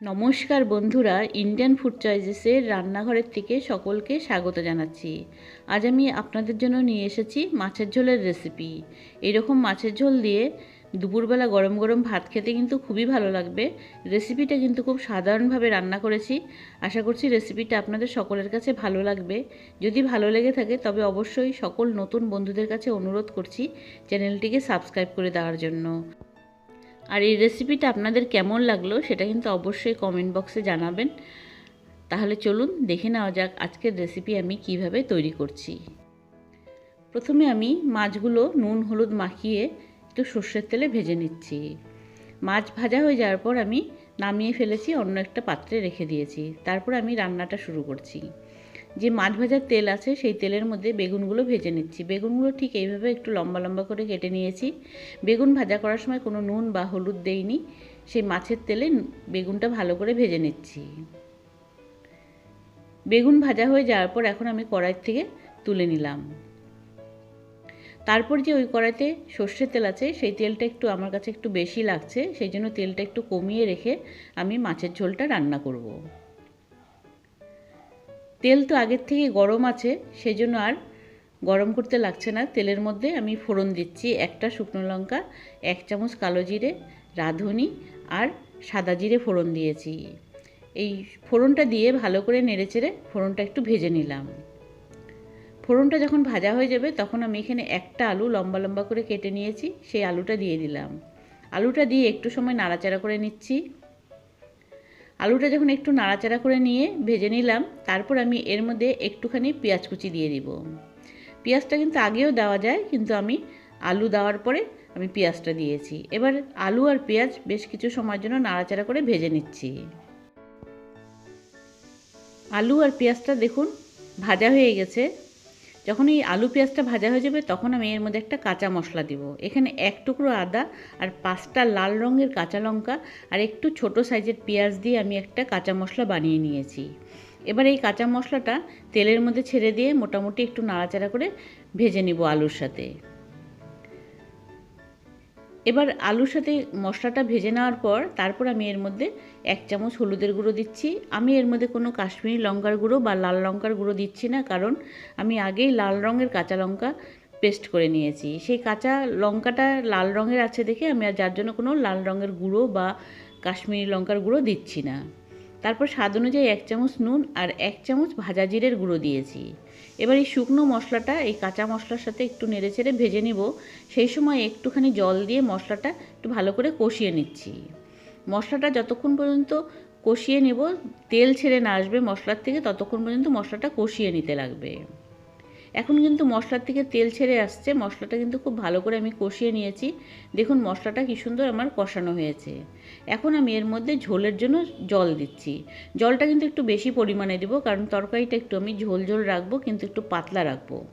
নমস্কার বন্ধুরা Indian food চয়েসেসের রান্নাঘরের থেকে সকলকে স্বাগত জানাচ্ছি। আজ আমি আপনাদের জন্য নিয়ে এসেছি মাছের ঝোলের রেসিপি এরকম মাছের ঝোল দিয়ে দুপুরবেলা গরম গরম ভাত খেতে কিন্তু খুবই ভালো লাগবে। রেসিপিটা কিন্তু খুব সাধারণভাবে রান্না করেছি। আশা করছি রেসিপিটা আপনাদের সকলের কাছে ভালো লাগবে। যদি ভালো লেগে থাকে, তবে অবশ্যই সকল নতুন বন্ধুদের কাছে অনুরোধ করছি চ্যানেলটিকে সাবস্ক্রাইব করে দেওয়ার জন্য। আর এই রেসিপিটা আপনাদের কেমন লাগল সেটা কিন্তু অবশ্যই কমেন্ট বক্সে জানাবেন। তাহলে চলুন দেখে নেওয়া যাক আজকের রেসিপি আমি কীভাবে তৈরি করছি। প্রথমে আমি মাছগুলো নুন, হলুদ মাখিয়ে একটু সর্ষের তেলে ভেজে নিচ্ছি। মাছ ভাজা হয়ে যাওয়ার পর আমি নামিয়ে ফেলেছি, অন্য একটা পাত্রে রেখে দিয়েছি। তারপর আমি রান্নাটা শুরু করছি। যে মাছ ভাজার তেল আছে, সেই তেলের মধ্যে বেগুনগুলো ভেজে নিচ্ছি। বেগুনগুলো ঠিক এইভাবে একটু লম্বা লম্বা করে কেটে নিয়েছি। বেগুন ভাজা করার সময় কোনো নুন বা হলুদ দেইনি। সেই মাছের তেলে বেগুনটা ভালো করে ভেজে নিচ্ছি। বেগুন ভাজা হয়ে যাওয়ার পর এখন আমি কড়াই থেকে তুলে নিলাম। তারপর যে ওই কড়াইতে সর্ষের তেল আছে, সেই তেলটা একটু আমার কাছে একটু বেশি লাগছে, সেই জন্য তেলটা একটু কমিয়ে রেখে আমি মাছের ঝোলটা রান্না করব। তেল তো আগের থেকে গরম আছে সেই জন্য আর গরম করতে লাগছে না। তেলের মধ্যে আমি ফোড়ন দিচ্ছি, একটা শুকনো লঙ্কা, এক চামচ কালো জিরে, রাঁধুনি আর সাদা জিরে ফোড়ন দিয়েছি। এই ফোড়নটা দিয়ে ভালো করে নেড়েচেড়ে ফোড়নটা একটু ভেজে নিলাম। ফোড়নটা যখন ভাজা হয়ে যাবে, তখন আমি এখানে একটা আলু লম্বা লম্বা করে কেটে নিয়েছি, সেই আলুটা দিয়ে দিলাম। আলুটা দিয়ে একটু সময় নাড়াচাড়া করে নিচ্ছি। আলুটা যখন একটু নাড়াচাড়া করে নিয়ে ভেজে নিলাম, তারপর আমি এর মধ্যে একটুখানি পেঁয়াজ কুচি দিয়ে দিব। পেঁয়াজটা কিন্তু আগেও দেওয়া যায়, কিন্তু আমি আলু দেওয়ার পরে আমি পেঁয়াজটা দিয়েছি। এবার আলু আর পেঁয়াজ বেশ কিছু সময়ের জন্য নাড়াচাড়া করে ভেজে নিচ্ছি। আলু আর পেঁয়াজটা দেখুন, ভাজা হয়ে গেছে। যখন এই আলু পেঁয়াজটা ভাজা হয়ে যাবে, তখন আমি এর মধ্যে একটা কাঁচা মশলা দিব। এখানে এক টুকরো আদা আর পাঁচটা লাল রঙের কাঁচা লঙ্কা আর একটু ছোট সাইজের পেঁয়াজ দিয়ে আমি একটা কাঁচা মশলা বানিয়ে নিয়েছি। এবার এই কাঁচা মশলাটা তেলের মধ্যে ছেড়ে দিয়ে মোটামুটি একটু নাড়াচাড়া করে ভেজে নিব আলুর সাথে। এবার আলুর সাথে মশলাটা ভেজে নেওয়ার পর তারপর আমি এর মধ্যে এক চামচ হলুদের গুঁড়ো দিচ্ছি। আমি এর মধ্যে কোনো কাশ্মীরি লঙ্কার গুঁড়ো বা লাল লঙ্কার গুঁড়ো দিচ্ছি না, কারণ আমি আগেই লাল রঙের কাঁচা লঙ্কা পেস্ট করে নিয়েছি। সেই কাঁচা লঙ্কাটা লাল রঙের আছে দেখে আমি আর যার জন্য কোনো লাল রঙের গুঁড়ো বা কাশ্মীরি লঙ্কার গুঁড়ো দিচ্ছি না। তারপর স্বাদ অনুযায়ী এক চামচ নুন আর এক চামচ ভাজা জিরের গুঁড়ো দিয়েছি। এবার এই শুকনো মশলাটা, এই কাঁচা মশলার সাথে একটু নেড়ে চেড়ে ভেজে নিব। সেই সময় একটুখানি জল দিয়ে মশলাটা একটু ভালো করে কষিয়ে নিচ্ছি। মশলাটা যতক্ষণ পর্যন্ত কষিয়ে নেব, তেল ছেড়ে না আসবে মশলার থেকে, ততক্ষণ পর্যন্ত মশলাটা কষিয়ে নিতে লাগবে। এখন কিন্তু মশলার থেকে তেল ছেড়ে আসছে। মশলাটা কিন্তু খুব ভালো করে আমি কষিয়ে নিয়েছি। দেখুন মশলাটা কী সুন্দর আমার কষানো হয়েছে। এখন আমি এর মধ্যে ঝোলের জন্য জল দিচ্ছি। জলটা কিন্তু একটু বেশি পরিমাণে দেবো, কারণ তরকারিটা একটু আমি ঝোল ঝোল রাখব, কিন্তু একটু পাতলা রাখব।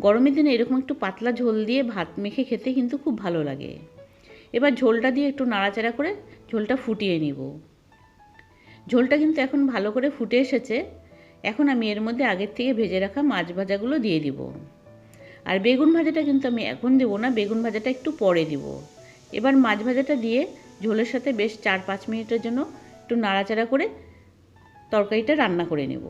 গরমের দিনে এরকম একটু পাতলা ঝোল দিয়ে ভাত মেখে খেতে কিন্তু খুব ভালো লাগে। এবার ঝোলটা দিয়ে একটু নাড়াচাড়া করে ঝোলটা ফুটিয়ে নিব। ঝোলটা কিন্তু এখন ভালো করে ফুটে এসেছে। এখন আমি এর মধ্যে আগের থেকে ভেজে রাখা মাছ ভাজাগুলো দিয়ে দিব। আর বেগুন ভাজাটা কিন্তু আমি এখন দেবো না, বেগুন ভাজাটা একটু পরে দিব। এবার মাছ ভাজাটা দিয়ে ঝোলের সাথে বেশ চার পাঁচ মিনিটের জন্য একটু নাড়াচাড়া করে তরকারিটা রান্না করে নেব।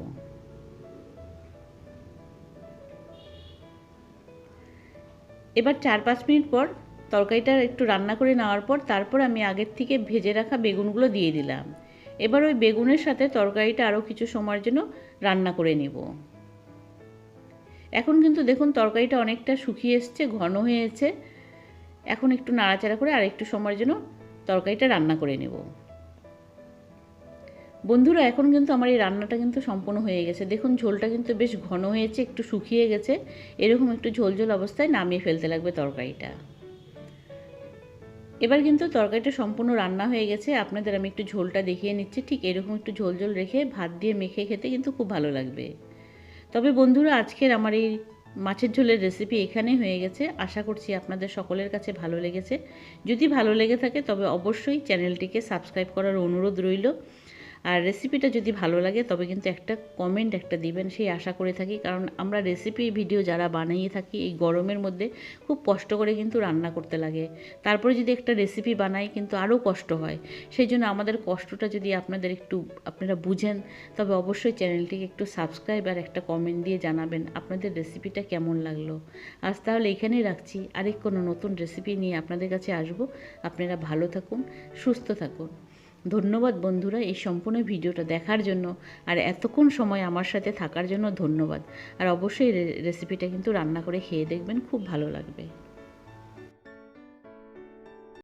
এবার চার পাঁচ মিনিট পর তরকারিটা একটু রান্না করে নেওয়ার পর তারপর আমি আগের থেকে ভেজে রাখা বেগুনগুলো দিয়ে দিলাম। এবার ওই বেগুনের সাথে তরকারিটা আরও কিছু সময়ের জন্য রান্না করে নেব। এখন কিন্তু দেখুন তরকারিটা অনেকটা শুকিয়ে এসছে, ঘন হয়েছে এখন একটু নাড়াচাড়া করে আর একটু সময়ের জন্য তরকারিটা রান্না করে নেব। বন্ধুরা, এখন কিন্তু আমার এই রান্নাটা কিন্তু সম্পূর্ণ হয়ে গেছে। দেখুন ঝোলটা কিন্তু বেশ ঘন হয়েছে একটু শুকিয়ে গেছে। এরকম একটু ঝোল ঝোল অবস্থায় নামিয়ে ফেলতে লাগবে তরকারিটা। এবার কিন্তু তরকারিটা সম্পূর্ণ রান্না হয়ে গেছে। আপনাদের আমি একটু ঝোলটা দেখিয়ে নিচ্ছি। ঠিক এরকম একটু ঝোল ঝোল রেখে ভাত দিয়ে মেখে খেতে কিন্তু খুব ভালো লাগবে। তবে বন্ধুরা, আজকের আমার এই মাছের ঝোলের রেসিপি এখানে হয়ে গেছে। আশা করছি আপনাদের সকলের কাছে ভালো লেগেছে। যদি ভালো লেগে থাকে, তবে অবশ্যই চ্যানেলটিকে সাবস্ক্রাইব করার অনুরোধ রইল। আর রেসিপিটা যদি ভালো লাগে, তবে কিন্তু একটা কমেন্ট একটা দিবেন, সেই আশা করে থাকি। কারণ আমরা রেসিপি ভিডিও যারা বানিয়ে থাকি, এই গরমের মধ্যে খুব কষ্ট করে কিন্তু রান্না করতে লাগে। তারপরে যদি একটা রেসিপি বানাই, কিন্তু আরও কষ্ট হয়। সেই জন্য আমাদের কষ্টটা যদি আপনাদের একটু, আপনারা বুঝেন, তবে অবশ্যই চ্যানেলটিকে একটু সাবস্ক্রাইব আর একটা কমেন্ট দিয়ে জানাবেন আপনাদের রেসিপিটা কেমন লাগল। আজ তাহলে এখানেই রাখছি। আরেক কোনো নতুন রেসিপি নিয়ে আপনাদের কাছে আসব। আপনারা ভালো থাকুন, সুস্থ থাকুন। ধন্যবাদ বন্ধুরা এই সম্পূর্ণ ভিডিওটা দেখার জন্য। আর এতক্ষণ সময় আমার সাথে থাকার জন্য ধন্যবাদ। আর অবশ্যই রেসিপিটা কিন্তু রান্না করে খেয়ে দেখবেন, খুব ভালো লাগবে।